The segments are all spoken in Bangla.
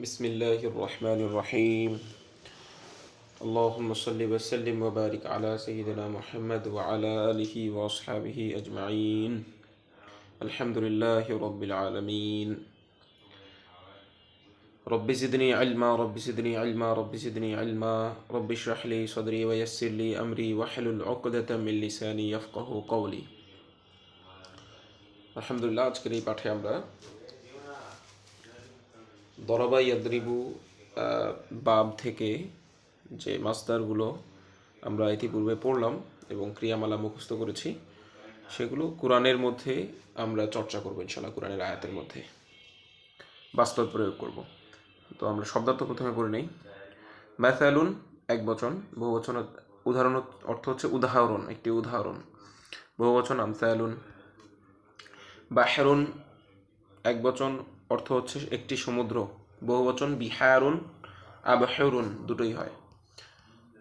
بسم الله الرحمن الرحيم اللهم صل وسلم وبارك على سيدنا محمد وعلى آله وأصحابه أجمعين الحمد لله رب العالمين رب زدني علما رب زدني علما رب زدني علما رب اشرح لي صدري ويسر لي أمري واحلل عقدة من لساني يفقه قولي আলহামদুলিল্লাহ আজকের এই পাঠে আমরা দরবা ইয়াদ্রিবু বাব থেকে যে মাস্টারগুলো আমরা ইতিপূর্বে পড়লাম এবং ক্রিয়ামালা মুখস্থ করেছি, সেগুলো কোরআনের মধ্যে আমরা চর্চা করব ইনশাল্লাহ কোরআনের আয়াতের মধ্যে। বাস্তব প্রয়োগ করব। তো আমরা শব্দার্থ প্রথমে করে নেই। ম্যাথালুন এক বচন, বহু বচন, উদাহরণ অর্থ হচ্ছে উদাহরণ, একটি উদাহরণ। বহু বচন, আমসালুন। বাহেরুন, এক বচন অর্থ হচ্ছে একটি সমুদ্র। বহু বচন বিহারুন আবহেরুন দুটোই হয়।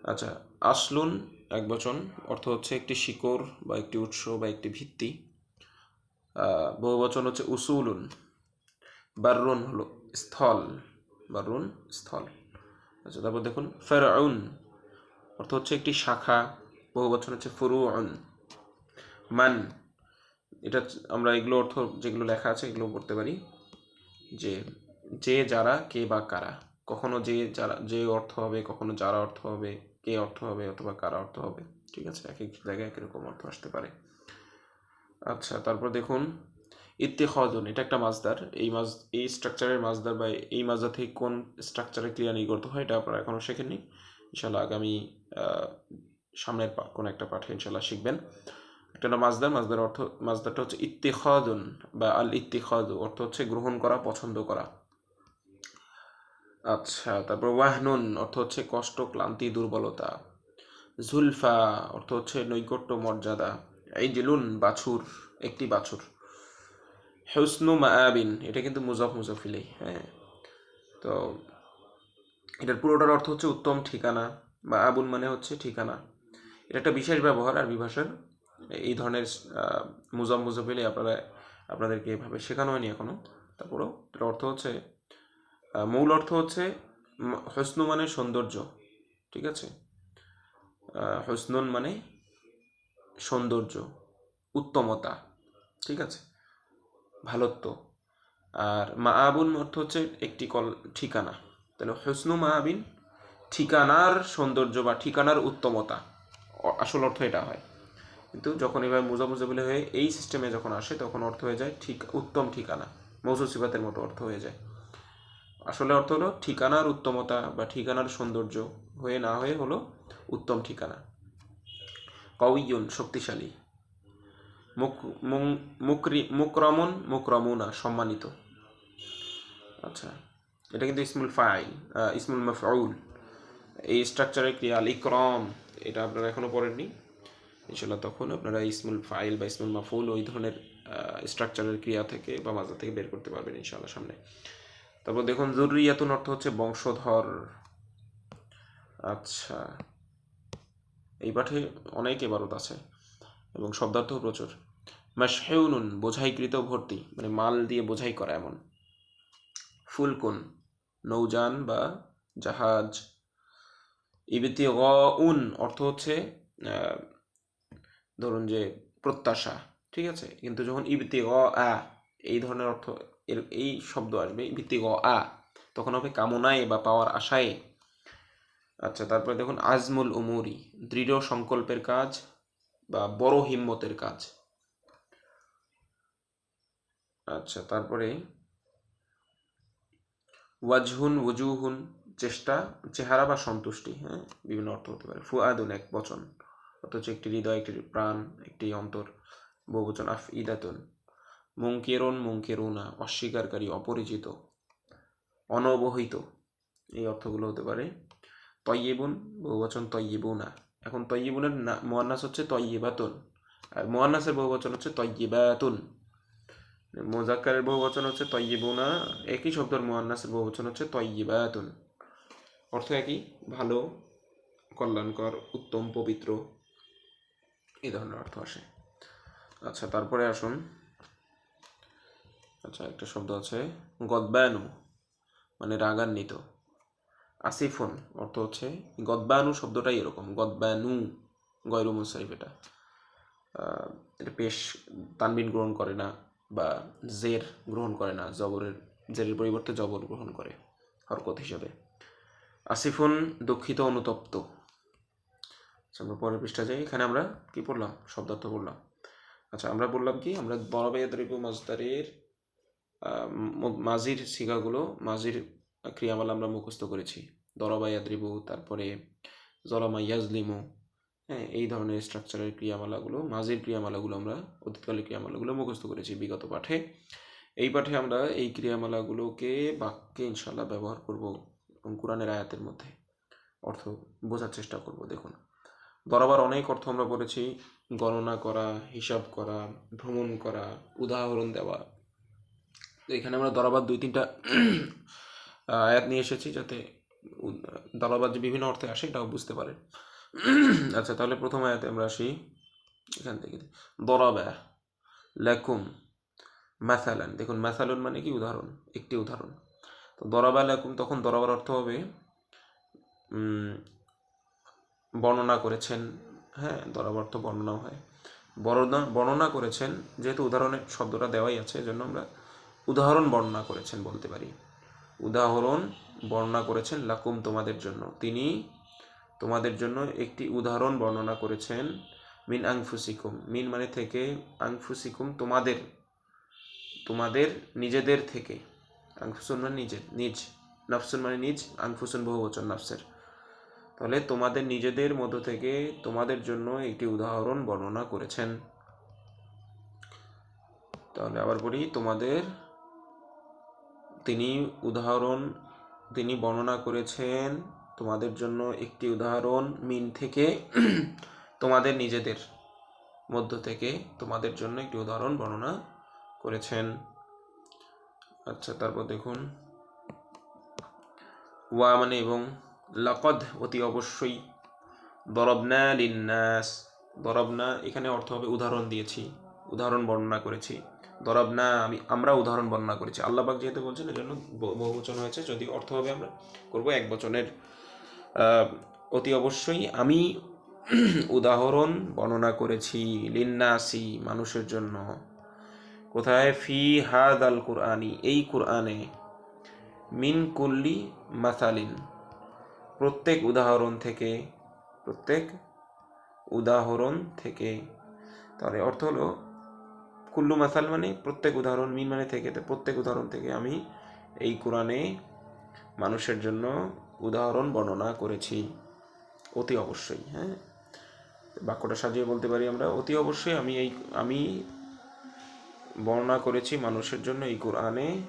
আচ্ছা আসলুন এক বচন অর্থ হচ্ছে একটি শিকড় বা একটি উৎস বা একটি ভিত্তি। আহ, বহু বচন হচ্ছে উসুলুন বাররুন হলো স্থল বাররুন স্থল। আচ্ছা তারপর দেখুন ফেরাউন অর্থ হচ্ছে একটি শাখা। বহু বচন হচ্ছে ফুরুউন মান। এটা আমরা এগুলো অর্থ যেগুলো লেখা আছে এগুলো করতে পারি। যে যে যারা কে বা কারা, কখনো যে যারা, যে অর্থ হবে, কখনো যারা অর্থ হবে, কে অর্থ হবে অথবা কারা অর্থ হবে, ঠিক আছে? এক এক জায়গায় এক রকম অর্থ আসতে পারে। আচ্ছা তারপর দেখুন, ইত্তেখদন, এটা একটা মাজদার এই মাজ এই স্ট্রাকচারের মাজদার বা এই মাজদার থেকে কোন স্ট্রাকচারে ক্রিয়া নির্গত হয়, এটা আপনারা এখনও শেখেননি। ইনশাল্লাহ আগামী সামনের কোনো একটা পাঠে ইনশাল্লাহ শিখবেন। একটা হলো মাজদার মাজদার অর্থ, মাজদারটা হচ্ছে ইত্তেখাদুন বা আল ইত্তেখাদু অর্থ হচ্ছে গ্রহণ করা, পছন্দ করা। আচ্ছা তারপর ওয়াহনুন, অর্থ হচ্ছে কষ্ট, ক্লান্তি, দুর্বলতা। জুলফা, অর্থ হচ্ছে নৈকট্য, মর্যাদা। এই জেলুন বাছুর, একটি বাছুর। হেউসনু মায়াবিন এটা কিন্তু মুজফ মুজফিলেই হ্যাঁ। তো এটার পুরোটার অর্থ হচ্ছে উত্তম ঠিকানা বা আবুন মানে হচ্ছে ঠিকানা। এটা একটা বিশেষ ব্যবহার আরবি ভাষার এই ধরনের মুজাম মুজাফিলে আপনারা, আপনাদেরকে এভাবে শেখানো হয়নি এখনও। তারপরেও এটার অর্থ হচ্ছে মূল অর্থ হচ্ছে হসনু মানে সৌন্দর্য, ঠিক আছে? হসনুন মানে সৌন্দর্য, উত্তমতা, ঠিক আছে? ভালোত্ব। আর মা আবুন অর্থ হচ্ছে একটি কল, ঠিকানা। তাহলে হসনু মা আবিন ঠিকানার সৌন্দর্য বা ঠিকানার উত্তমতা আসল অর্থ এটা হয়। কিন্তু যখন এভাবে মুজামুজাবিলে হয়ে এই সিস্টেমে যখন আসে, তখন অর্থ হয়ে যায় ঠিক, উত্তম ঠিকানা। মৌসুম সিফাতের মতো অর্থ হয়ে যায়। আসলে অর্থ হলো ঠিকানার উত্তমতা বা ঠিকানার সৌন্দর্য হয়ে না হয়ে হলো উত্তম ঠিকানা। কউইয়ুন শক্তিশালী। মুকরি, মুকরমন, মুকরমুনা, সম্মানিত। আচ্ছা এটা কিন্তু ইসমুল ফাইল ইসমুল মাফউল। এই স্ট্রাকচারের ক্রিয়া আল ইকরম এটা আপনারা এখনও পড়েননি। ইনশাল্লাহ তখন আপনারা ইসমুল ফাইল বা ইসমুল মাফুল ওই ধরনের স্ট্রাকচারের ক্রিয়া থেকে বা মাজা থেকে বের করতে পারবেন ইনশাল্লাহ সামনে। তারপর দেখুন, জরুরিয়াতুন অর্থ হচ্ছে বংশধর। আচ্ছা এই পাঠে অনেক এবারত আছে এবং শব্দার্থ প্রচুর। মাসহেউনুন বোঝাইকৃত ভর্তি মানে মাল দিয়ে বোঝাই করা এমন। ফুলকুন, নৌযান বা জাহাজ। ইবিতি উন অর্থ হচ্ছে ধরুন যে প্রত্যাশা, ঠিক আছে? কিন্তু যখন ইবিতি আ, এই ধরনের অর্থ এর, এই শব্দ আসবে ইবিতি আ, তখন হবে কামনায় বা পাওয়ার আশায়। আচ্ছা তারপরে দেখুন, আজমুল উমুরি, দৃঢ় সংকল্পের কাজ বা বড় হিম্মতের কাজ। আচ্ছা তারপরে ওয়াজহুন ওজুহুন, চেষ্টা, চেহারা বা সন্তুষ্টি হ্যাঁ? বিভিন্ন অর্থ হতে পারে। ফুয়াদুন এক বচন। অথচ একটি হৃদয়, একটি প্রাণ, একটি অন্তর বহুবচন আফ ইদাতুন। মুঙ্কেরন মুঙ্কেরুনা অস্বীকারী, অপরিচিত, অনবহিত। এই অর্থগুলো হতে পারে তয়্যেবুন বহুবচন তয়্যেবুনা এখন তয়্যেবুনের না, মোয়ান্নাস হচ্ছে তয়্যেবাতুন আর মোয়ান্নাসের বহুবচন হচ্ছে তয়্যেবাতুন মোজাক্কারের বহুবচন হচ্ছে তয়্যিবুনা একই শব্দের মুয়ান্নাসের বহুবচন হচ্ছে তয়্যিবাতুন অর্থ একই, ভালো, কল্যাণকর, উত্তম, পবিত্র। এই ধরনের অর্থ আসে। আচ্ছা তারপরে আসুন। আচ্ছা একটা শব্দ আছে। গদবানু মানে রাগান্বিত। আসিফুন, অর্থ হচ্ছে গদবানু শব্দটাই এরকম। গদবানু গয়রু মুসারিফ এটা। এটা পেশ, তানবিন গ্রহণ করে না বা জের গ্রহণ করে না, জবরের, জেরের পরিবর্তে জবর গ্রহণ করে, হরকত হিসাবে। আসিফুন দুঃখিত অনুতপ্ত। আমরা পরের পৃষ্ঠা যাই এখানে আমরা কি পড়লাম? শব্দার্থ পড়লাম। আচ্ছা আমরা বললাম কি? আমরা বরাবাইয়া দ্রব্য মাজদারের আহ, ম- মাজির সিগাগুলো মাজির ক্রিয়ামালা আমরা মুখস্থ করেছি। দরবাইয়া দ্রিবু তারপরে জলামা ইয়াজলিমু হ্যাঁ এই ধরনের স্ট্রাকচারের ক্রিয়ামালাগুলো মাজির ক্রিয়ামালাগুলো আমরা অতীতকালের ক্রিয়ামালাগুলো মুখস্থ করেছি বিগত পাঠে। এই পাঠে আমরা এই ক্রিয়ামালাগুলোকে বাক্যে ইনশাল্লাহ ব্যবহার করব এবং কোরআনের আয়াতের মধ্যে অর্থ বোঝার চেষ্টা করব। দেখুন বরাবর অনেক অর্থ আমরা পড়েছি। গণনা করা, হিসাব করা, ভ্রমণ করা, উদাহরণ দেওয়া। তো এখানে আমরা দরাবাদ দুই তিনটা আয়াত নিয়ে এসেছি যাতে দরাবার যে বিভিন্ন অর্থে আসে এটাও বুঝতে পারে। আচ্ছা তাহলে প্রথম আয়াতে আমরা আসি। এখান থেকে। দরাবা লাকুম মাসালান। দেখুন, মাসালুন মানে কি? উদাহরণ, একটি উদাহরণ। তো দরাবা লাকুম তখন দরাবার অর্থ হবে বর্ণনা করেছেন হ্যাঁ দরাবার অর্থ বর্ণনাও হয়। বর্ণনা বর্ণনা করেছেন, যেহেতু উদাহরণের শব্দটা দেওয়াই আছে, এজন্য আমরা উদাহরণ বর্ণনা করেছেন বলতে পারি। উদাহরণ বর্ণনা করেছেন লাকুম তোমাদের জন্য। তিনি তোমাদের জন্য একটি উদাহরণ বর্ণনা করেছেন, মিন আংফুসিকুম। মিন মানে থেকে, আংফুসিকুম তোমাদের তোমাদের নিজেদের থেকে। আংফুসুন মানে নিজের, নিজ। নাফসুন মানে নিজ, আংফুসুন বহু বচন নাফসের। তাহলে তোমাদের নিজেদের মধ্য থেকে তোমাদের জন্য একটি উদাহরণ বর্ণনা করেছেন। তাহলে আবার বলি তোমাদের তিনি উদাহরণ, তিনি বর্ণনা করেছেন, তোমাদের জন্য একটি উদাহরণ মিন থেকে তোমাদের নিজেদের মধ্য থেকে তোমাদের জন্য একটি উদাহরণ বর্ণনা করেছেন। আচ্ছা তারপর দেখুন। ওয়া মানে এবং লাকদ অতি অবশ্যই। দরবনা লিন্নাস। দরবনা এখানে অর্থ হবে উদাহরণ দিয়েছি, উদাহরণ বর্ণনা করেছি। দরবনা, আমি, আমরা উদাহরণ বর্ণনা করেছি। আল্লাহবাক যেহেতু বলছেন, এজন্য ব- বহুবচন হয়েছে। যদি অর্থ হবে, আমরা করব এক বচনের। অতি অবশ্যই আমি উদাহরণ বর্ণনা করেছি লিন্নাসি মানুষের জন্য। কোথায়? ফি হাদ আল কুরআনি, এই কুরআনে। মিন কুল্লি মাসালিন। প্রত্যেক উদাহরণ থেকে, প্রত্যেক উদাহরণ থেকে, তাহলে অর্থ হলো কুল্লু মাসাল মানে প্রত্যেক উদাহরণ, মিন মানে থেকে প্রত্যেক উদাহরণ থেকে আমি এই কোরআনে মানুষের জন্য উদাহরণ বর্ণনা করেছি। অতি অবশ্যই হ্যাঁ? বাক্যটা সাজিয়ে বলতে পারি আমরা, অতি অবশ্যই আমি এই, আমি বর্ণনা করেছি মানুষের জন্য এই কোরআনে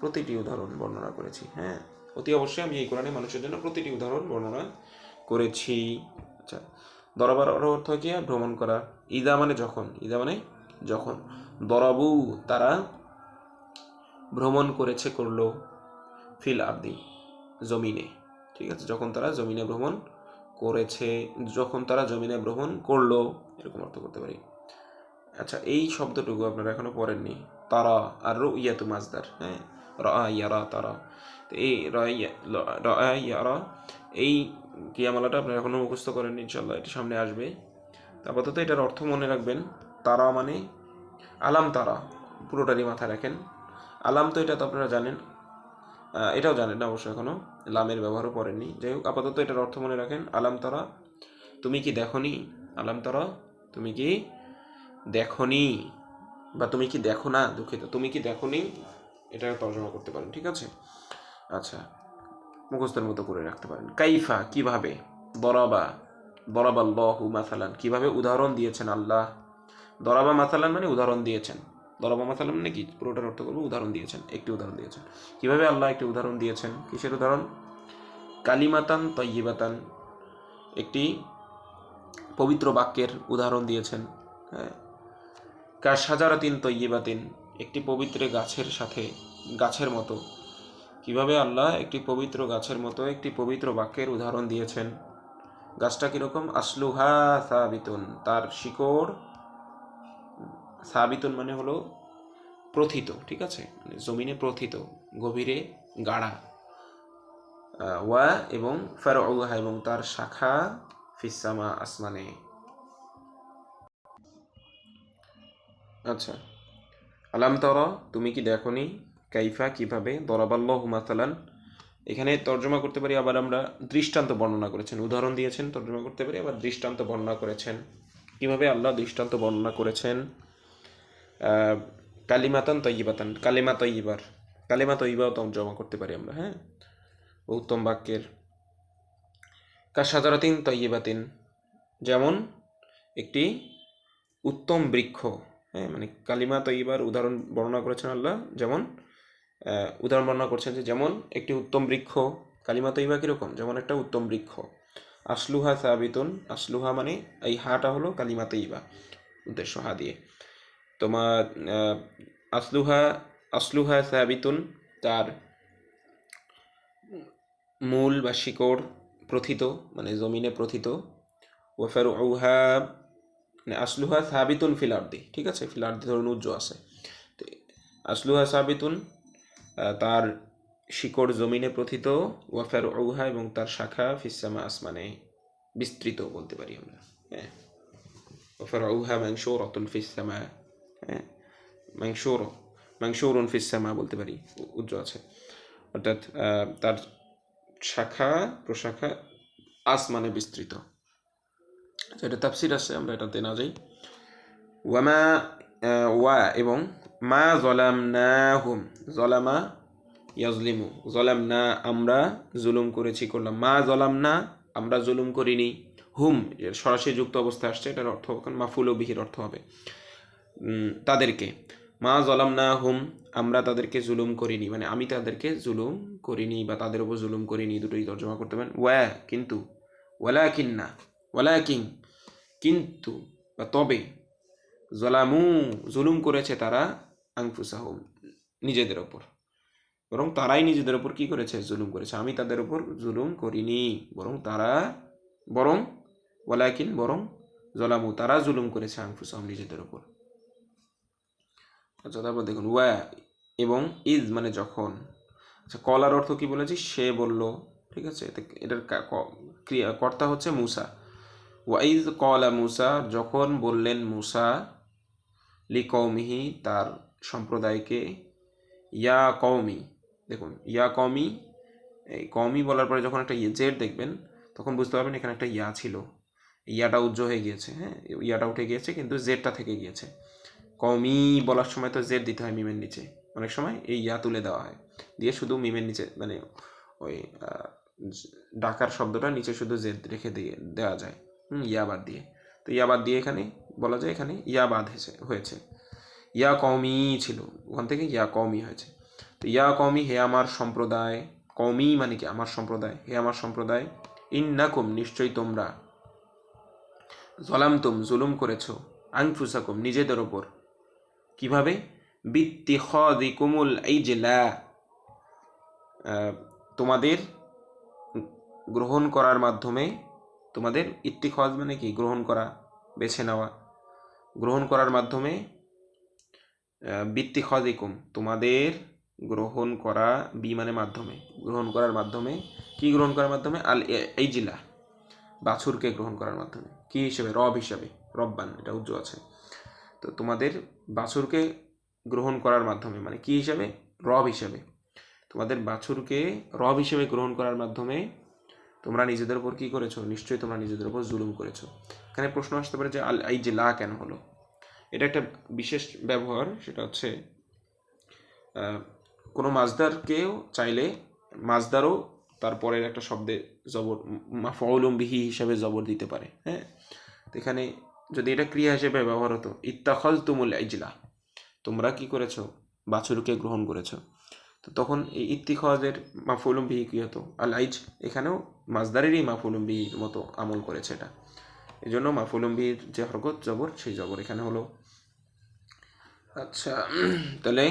প্রতিটি উদাহরণ বর্ণনা করেছি হ্যাঁ? অতি অবশ্যই আমি এই কোরআনে মানুষের জন্য প্রতিটি উদাহরণ বর্ণনা করেছি। আচ্ছা দরবার অর্থ কি? ভ্রমণ করা। ইদা মানে যখন? ইদা মানে যখন। দরাবু তারা ভ্রমণ করেছে করল ফিল আর্দি, জমিনে। ঠিক আছে, যখন তারা জমিনে ভ্রমণ করেছে, যখন তারা জমিনে ভ্রমণ করল, এরকম অর্থ করতে পারি। আচ্ছা এই শব্দটুকু আপনারা এখনও পড়েননি। তারা আর রু ইয়াতু মাজদার হ্যাঁ? রা ইয়ারা তারা। তো এই রা ল- রা ইয়ারা, এই ক্রিয়ামালাটা আপনারা এখনও মুখস্থ করেননি ইনশাল্লাহ এটা সামনে আসবে। আপাতত এটার অর্থ মনে রাখবেন, তারা মানে আলাম তারা, পুরোটারই মাথায় রাখেন। আলাম তো এটা তো আপনারা জানেন এটাও জানেন না অবশ্য এখনও, লামের ব্যবহারও করেননি যাই হোক, আপাতত এটার অর্থ মনে রাখেন, আলাম তারা, তুমি কি দেখনি? আলাম তারা, তুমি কি দেখনি? বা তুমি কি দেখো না দুঃখিত, তুমি কি দেখনি? এটা তর্জমা করতে পারেন, ঠিক আছে? আচ্ছা মুখস্থের মতো করে রাখতে পারেন। কাইফা, কীভাবে? দরাবা। দরাবা লহু মাসালান। কীভাবে উদাহরণ দিয়েছেন আল্লাহ? দরাবা মাসালান মানে উদাহরণ দিয়েছেন। দরাবা মাসালান মানে কি? পুরোটার অর্থ করব উদাহরণ দিয়েছেন, একটি উদাহরণ দিয়েছেন। কীভাবে আল্লাহ একটি উদাহরণ দিয়েছেন? কিসের উদাহরণ? কালিমাতান তৈবাতান একটি পবিত্র বাক্যের উদাহরণ দিয়েছেন হ্যাঁ। কার সাজারাতিন তৈবাতিন একটি পবিত্র গাছের সাথে, গাছের মতো। কীভাবে আল্লাহ একটি পবিত্র গাছের মতো একটি পবিত্র বাক্যের উদাহরণ দিয়েছেন? গাছটা কীরকম? আসলুহা সাবিতুন, তার শিকড় সাবিতুন মানে হলো প্রথিত, ঠিক আছে? মানে জমিনে প্রথিত, গভীরে গাড়া ওয়া এবং ফারউহা এবং তার শাখা ফিসামা আসমানে। আচ্ছা। আলাম তর, তুমি কি দেখনি? কাইফা কীভাবে? দরাবাল্লাহু মাতালান। এখানে তর্জমা করতে পারি, আবার আমরা দৃষ্টান্ত বর্ণনা করেছেন। উদাহরণ দিয়েছেন, তর্জমা করতে পারি, আবার দৃষ্টান্ত বর্ণনা করেছেন। কীভাবে আল্লাহ দৃষ্টান্ত বর্ণনা করেছেন? কালিমাতান তৈবাতান কালিমা তৈবার কালিমা তৈবাও তর্জমা করতে পারি আমরা হ্যাঁ? উত্তম বাক্যের। কাসাদারাতিন তৈবাতিন যেমন একটি উত্তম বৃক্ষ হ্যাঁ? মানে কালিমা তৈবার উদাহরণ বর্ণনা করেছেন আল্লাহ, যেমন উদাহরণ বর্ণনা করছেন যে যেমন একটি উত্তম বৃক্ষ, কালিমা তৈবা কীরকম? যেমন একটা উত্তম বৃক্ষ। আসলুহা সাবিতুন, আসলুহা মানে এই হাটা হলো কালিমা তৈবা, উদ্দেশ্য হা দিয়ে। তোমার আসলুহা আসলুহা সাবিতুন তার মূল বা শিকড় প্রথিত মানে জমিনে প্রথিত। ওয়াফার উহা মানে আসলুহা সাবিতুন ফিলার্দি ঠিক আছে? ফিলার্দি ধরুন উজ্জ আছে। আসলুহা সাবিতুন তার শিকড় জমিনে প্রথিত ওয়াফার উহা এবং তার শাখা ফিসামা আসমানে বিস্তৃত বলতে পারি আমরা হ্যাঁ। ওয়াফার উহা মাংসোর অতুল ফিসামা হ্যাঁ। মাংসোর, মাংসোরুন ফিসামা বলতে পারি উ- উজ্জ আছে। অর্থাৎ তার শাখা, প্রশাখা আসমানে বিস্তৃত। তো এটা তাফসির আছে, আমরা এটাতে না যাই। ওয়ামা ওয়া এবং মা জলাম না হুম জলামা ইয়াজলিমু জলাম না আমরা জুলুম করেছি, করলাম। মা জলাম না আমরা জুলুম করিনি। হুম সরাসরি যুক্ত অবস্থা আসছে, এটার অর্থ মাফুল ও বিহির অর্থ হবে। তাদেরকে, মা জলাম না হুম আমরা তাদেরকে জুলুম করিনি মানে আমি তাদেরকে জুলুম করিনি বা তাদের উপর জুলুম করিনি, দুটোই তর্জমা করতে পারেন। ওয়া, কিন্তু ওয়ালা কিন্না ওয়ালা কিং কিন্তু বা তবে জলামু জুলুম করেছে তারা আংফুসাহুম নিজেদের ওপর। বরং তারাই নিজেদের ওপর কি করেছে? জুলুম করেছে। আমি তাদের ওপর জুলুম করিনি। বরং তারা, বরং, ওয়ালাকিন বরং জলামু, তারা জুলুম করেছে আংফুসাহুম নিজেদের ওপর। আচ্ছা তারপর দেখুন, ওয়া এবং ইজ মানে যখন। আচ্ছা কলার অর্থ কি বলেছি? সে বলল, ঠিক আছে? এটার ক্রিয়া, কর্তা হচ্ছে মুসা। ওয়াইজ কলা মুসা, যখন বললেন মুসা লি কৌমিহি তার সম্প্রদায়কে ইয়া কৌমি দেখুন, ইয়া কৌমি এই কৌমি বলার পরে যখন একটা ইয়ে জেড দেখবেন, তখন বুঝতে পারবেন এখানে একটা ইয়া ছিল। ইয়াটা উজ্জ্ব হয়ে গিয়েছে হ্যাঁ ইয়াটা উঠে গিয়েছে, কিন্তু জেডটা থেকে গিয়েছে। কমি বলার সময় তো জেড দিতে হয় মিমের নিচে। অনেক সময় এই ইয়া তুলে দেওয়া হয়। দিয়ে শুধু মিমের নিচে মানে ওই ডাকার শব্দটা নিচে শুধু জেদ রেখে দিয়ে দেওয়া যায়। হুম, ইয়া বাদ দিয়ে। তো ইয়া বাদ দিয়ে এখানে বলা যায় এখানে ইয়া বাদ হয়েছে হয়েছে। ইয়া কমি ছিল, ওখান থেকে ইয়া কমি হয়েছে। তো ইয়া কমি হে আমার সম্প্রদায় কমি মানে কি? আমার সম্প্রদায়, হে আমার সম্প্রদায়, ইন্নাকুম, নিশ্চয়ই তোমরা। জলামতুম, জুলুম করেছ, আনফুসাকুম, নিজেদের ওপর। কীভাবে? বিত্তিখদিকুমুল এই জেলা তোমাদের গ্রহণ করার মাধ্যমে তোমাদের ইত্তিখজ মানে কি? গ্রহণ করা, বেছে নেওয়া। গ্রহণ করার মাধ্যমে বিত্তিখদিকুম তোমাদের গ্রহণ করা বি মানে মাধ্যমে। গ্রহণ করার মাধ্যমে, কি গ্রহণ করার মাধ্যমে? আল এই জিলা বাছুরকে গ্রহণ করার মাধ্যমে। কি হিসেবে? রব হিসাবে, রব্বান, এটা উজ্জ্ব আছে। তো তোমাদের বাছুরকে গ্রহণ করার মাধ্যমে মানে কি হিসাবে? রব হিসাবে। তোমাদের বাছুরকে রব হিসেবে গ্রহণ করার মাধ্যমে তোমরা নিজেদের উপর কি করেছ? নিশ্চয়ই তোমরা নিজেদের উপর জুলুম করেছ। এখানে প্রশ্ন আসতে পারে যে আল এই যে লা কেন হলো? এটা একটা বিশেষ ব্যবহার, সেটা হচ্ছে কোনো মাছদারকেও চাইলে, মাছদারও তারপরের একটা শব্দে জবর, মাফউলুম বিহি হিসাবে জবর দিতে পারে হ্যাঁ? এখানে যদি এটা ক্রিয়া হিসেবে ব্যবহার হতো ইত্তাখল তুমুল ইজলা, তোমরা কি করেছ? বাছুরকে গ্রহণ করেছ। তো তখন এই ইত্তিখজের মাফুলুম কী হতো? আল আইজ, এখানেও মাছদারেরই মাফুলুম বিহির মতো আমল করেছে এটা। এই জন্য মাফুলুম যে হরকত, জবর, সেই জবর এখানে হলো। আচ্ছা তাহলে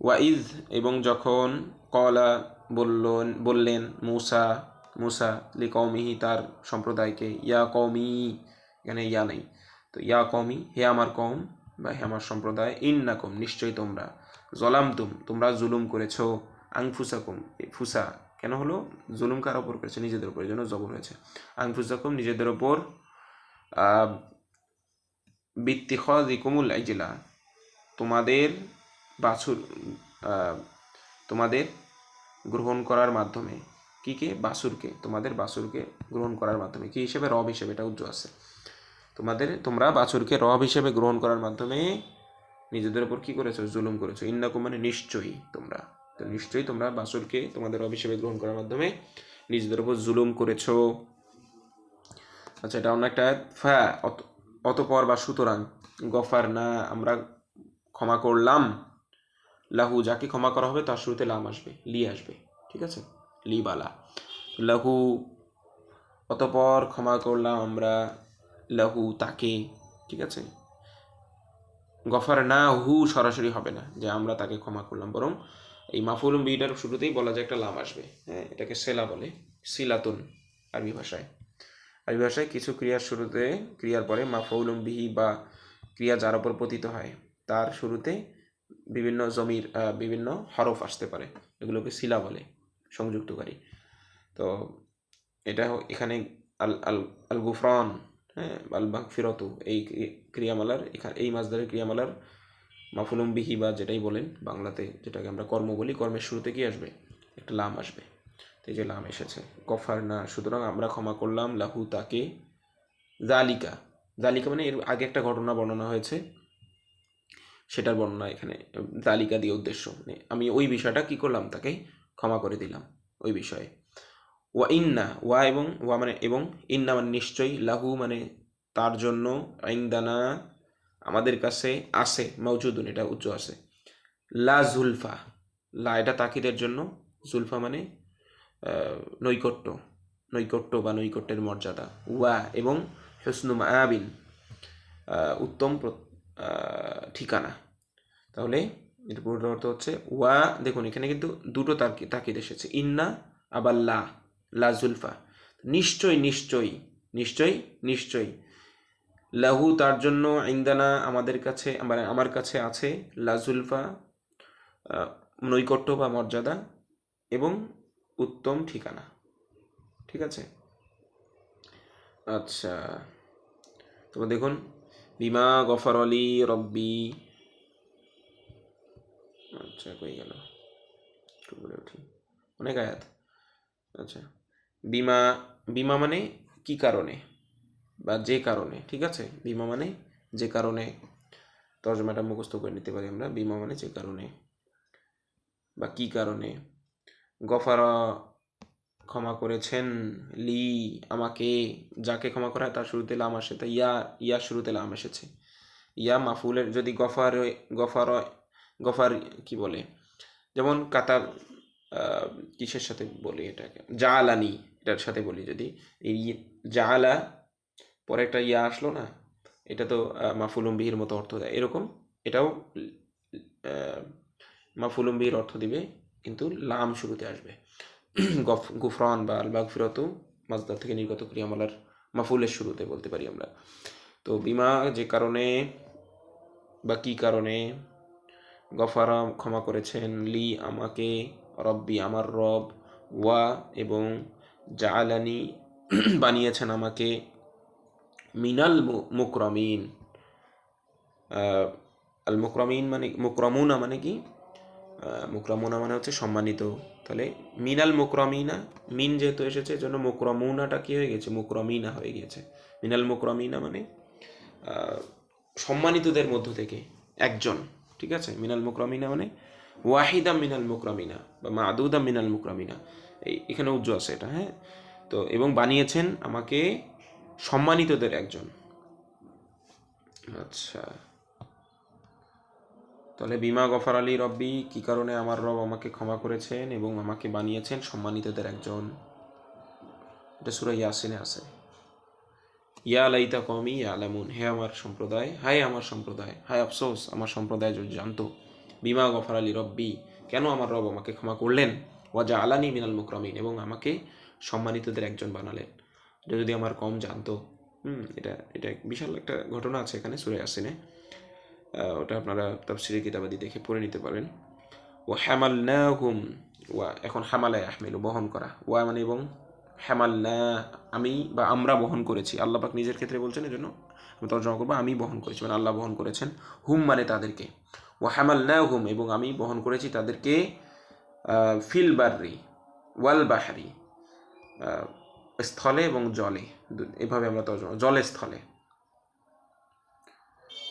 ওয়াইজ এবং যখন কলা বললেন বললেন মুসা মুসা লি কৌমিহি তার সম্প্রদায়কে, ইয়া কৌমি এখানে ইয়া নেই। তো ইয়া কৌমি হে আমার কম বা হে আমার সম্প্রদায়, ইন্নাকুম, নিশ্চয়ই তোমরা। জলামতুম, তোমরা জুলুম করেছ। আংফুসাকুম ফুসা, কেন হলো? জুলুম কার ওপর করেছে? নিজেদের এই জন্য জবর হয়েছে। আংফুজাকুম নিজেদের ওপর বিত্তিকুমুল আইজিলা। তোমাদের বাছুর তোমাদের গ্রহণ করার মাধ্যমে, কি কে? বাসুরকে তোমাদের বাসুরকে গ্রহণ করার মাধ্যমে, কি হিসেবে? রব হিসেবে, এটা উজ্জ্ব আছে। তোমাদের, তোমরা বাছুরকে রব হিসেবে গ্রহণ করার মাধ্যমে নিজেদের উপর কী করেছ? জুলুম করেছ। ইন্নাকুম মানে নিশ্চয়ই তোমরা। তো নিশ্চয়ই তোমরা বাছুরকে তোমাদের রব হিসেবে গ্রহণ করার মাধ্যমে নিজেদের উপর জুলুম করেছ। আচ্ছা এটা অন্য একটা আয়াত। ফা, অত- অতপর বা সুতরাং গফার না, আমরা ক্ষমা করলাম। লাহু, যাকে ক্ষমা করা হবে, তার শুরুতে লাম আসবে, লি আসবে, ঠিক আছে? লি বালা। লাহু, অতপর ক্ষমা করলাম আমরা, লাহু তাকে, ঠিক আছে? গফার না হু সরাসরি হবে না, যে আমরা তাকে ক্ষমা করলাম, বরং এই মাফুলুম বিটার শুরুতেই বলা যায় একটা লাম আসবে। হ্যাঁ এটাকে সেলা বলে, সিলাতুন আরবি ভাষায়। আরবি ভাষায় কিছু ক্রিয়ার শুরুতে, ক্রিয়ার পরে মাফউলুম বিহি বা ক্রিয়া যার উপর পতিত হয় তার শুরুতে বিভিন্ন জমির বিভিন্ন হরফ আসতে পারে, এগুলোকে শিলা বলে, সংযুক্তকারী। তো এটা এখানে আল আল আল গুফরান হ্যাঁ আল ফিরতু এই ক্রিয়ামালার, এখানে, এই মাসদারের ক্রিয়ামালার মাফুলুম বিহি বা যেটাই বলেন, বাংলাতে যেটাকে আমরা কর্ম বলি, কর্মের শুরুতে কি আসবে? একটা লাম আসবে। এই যে লাম এসেছে কফার না, সুতরাং আমরা ক্ষমা করলাম, লাহু তাকে জালিকা। জালিকা মানে এর আগে একটা ঘটনা বর্ণনা হয়েছে সেটার বর্ণনা এখানে, তালিকা দিয়ে উদ্দেশ্য আমি ওই বিষয়টা কি করলাম? তাকে ক্ষমা করে দিলাম ওই বিষয়ে। ওয়া ইন্না, ওয়া এবং, ওয়া মানে এবং, ইন্না মানে নিশ্চয়ই, লাহু মানে তার জন্য আইন্দানা আমাদের কাছে আছে মৌজুদুন এটা উচ্চ আছে। লা জুলফা, লা এটা তাকিদের জন্য, জুলফা মানে নৈকট্য নৈকট্য বা নৈকট্যের মর্যাদা। ওয়া এবং হসনু মায়াবিন উত্তম ঠিকানা। তাহলে এর পুরো অর্থ হচ্ছে, ওয়া, দেখুন, এখানে কিন্তু দুটো তাকি তাকিদ এসেছে। ইন্না, আবার লা লা জুলফা। নিশ্চয়, নিশ্চয়ই নিশ্চয়ই নিশ্চয়ই। লাহু তার জন্য ইন্দানা আমাদের কাছে মানে আমার কাছে আছে লা জুলফা নৈকট্য বা মর্যাদা এবং উত্তম ঠিকানা। ঠিক আছে? আচ্ছা। তো দেখুন বিমা গফর আলী রব্বি। আচ্ছা কই গেল? একটু বলে উঠি। অনেক আয়াত। আচ্ছা বিমা বিমা মানে কি কারণে? বা যে কারণে, ঠিক আছে? বিমা মানে যে কারণে। তর্জমাটা মুখস্থ করে নিতে পারি আমরা। বিমা মানে যে কারণে বা কি কারণে। গফারা ক্ষমা করেছেন লি আমাকে যাকে ক্ষমা করা হয় তার শুরুতে লাম আসে তা ইয়া ইয়া শুরুতে লাম এসেছে। ইয়া মাফুলের যদি গফার গফার গফার কি বলে? যেমন কাতার কিসের সাথে বলি এটাকে? জালানি এটার সাথে বলি যদি। এই জালা পরে একটা ইয়া আসলো না? এটা তো আহ, মাফুলুম বিহির মতো অর্থ দেয়। এরকম এটাও আহ, মাফুলুম বিহির অর্থ দিবে কিন্তু লাম শুরুতে আসবে। গুফরান বা আল বাগফিরত মাজদার থেকে নির্গত ক্রিয়ামালার মাফুলের শুরুতে বলতে পারি আমরা। তো বিমা যে কারণে বা কী কারণে গফারা ক্ষমা করেছেন, লি আমাকে, রব্বি আমার রব, ওয়া এবং জালানি বানিয়েছেন আমাকে, মিনাল মুকরমিন। আল মুকরমিন মানে মুকরমুনা মানে কি? মুকরমুনা মানে হচ্ছে সম্মানিত। তাহলে মিনাল মুকরমিনা, মিন যেহেতু এসেছে, এজন্য মুকরমুনাটা কী হয়ে গেছে? মুকরমিনা হয়ে গেছে। মিনাল মুকরমিনা মানে সম্মানিতদের মধ্য থেকে একজন, ঠিক আছে? মিনাল মুকরমিনা মানে ওয়াহিদা মিনাল মুকরমিনা বা মাদুদা মিনাল মুকরমিনা। এই, এখানে উজ্জ্ব আছে এটা হ্যাঁ? তো, এবং বানিয়েছেন আমাকে সম্মানিতদের একজন। আচ্ছা। তাহলে বিমা গফার আলী রব্বি, কি কারণে আমার রব আমাকে ক্ষমা করেছেন এবং আমাকে বানিয়েছেন সম্মানিতদের একজন? এটা সুরা ইয়াসিনে আছে। ইয়া লাইতা কমি আলামুন হে আমার সম্প্রদায় হায় আমার সম্প্রদায় হায় আফসোস, আমার সম্প্রদায় যদি জানতো, বিমা গফার আলী রব্বি, কেন আমার রব আমাকে ক্ষমা করলেন? ওয়াজা আলানি মিনাল মুকরমিন, এবং আমাকে সম্মানিতদের একজন বানালেন। এটা যদি আমার কম জানতো, হুম, এটা এটা বিশাল একটা ঘটনা আছে এখানে সুরে আসিনে ওটা আপনারা তাফসিরে কিতাবাদি দেখে পড়ে নিতে পারেন। ও হ্যামাল হুম ওয়া এখন হামালায় আহমেলু, বহন করা। ওয়া মানে এবং হ্যামাল না আমি বা আমরা বহন করেছি। আল্লাহ পাক নিজের ক্ষেত্রে বলছেন এই জন্য আমি তর্জমা করব, আমি বহন করেছি মানে আল্লাহ বহন করেছেন। হুম মানে তাদেরকে। ও হ্যামাল না হুম এবং আমি বহন করেছি তাদেরকে ফিল বার্রি, ওয়াল বাহারি স্থলে এবং জলে। এভাবে আমরা তর্জমা জলে স্থলে।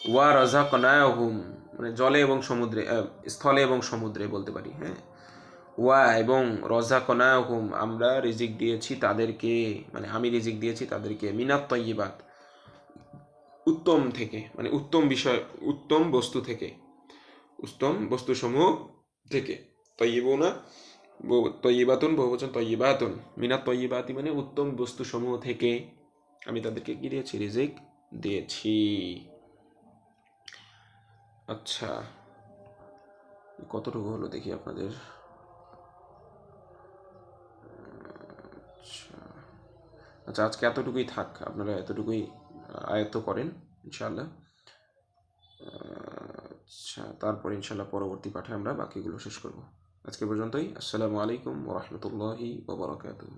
ওয়া রাজাক হুম মানে জলে এবং সমুদ্রে স্থলে এবং সমুদ্রে বলতে পারি হ্যাঁ? ওয়া এবং রজা হুম আমরা রিজিক দিয়েছি তাদেরকে মানে আমি রিজিক দিয়েছি তাদেরকে মিনাত তৈবাত উত্তম থেকে মানে উত্তম বিষয়, উত্তম বস্তু থেকে, উত্তম বস্তুসমূহ থেকে তৈবনা তৈবাতুন বহুবচন তৈবাতুন মিনাত তৈবাতি মানে উত্তম বস্তুসমূহ থেকে, আমি তাদেরকে কি দিয়েছি? রিজিক দিয়েছি। আচ্ছা কতটুকু হলো দেখি আপনাদের? আচ্ছা আচ্ছা আজকে এতটুকুই থাক, আপনারা এতটুকুই আয়ত্ত করেন, ইনশাআল্লাহ। আচ্ছা তারপর ইনশাআল্লাহ পরবর্তী পাঠে আমরা বাকিগুলো শেষ করব। আজকে পর্যন্তই, আসসালামু আলাইকুম ওরহমতুল্লাহি ওবরাকাতুহ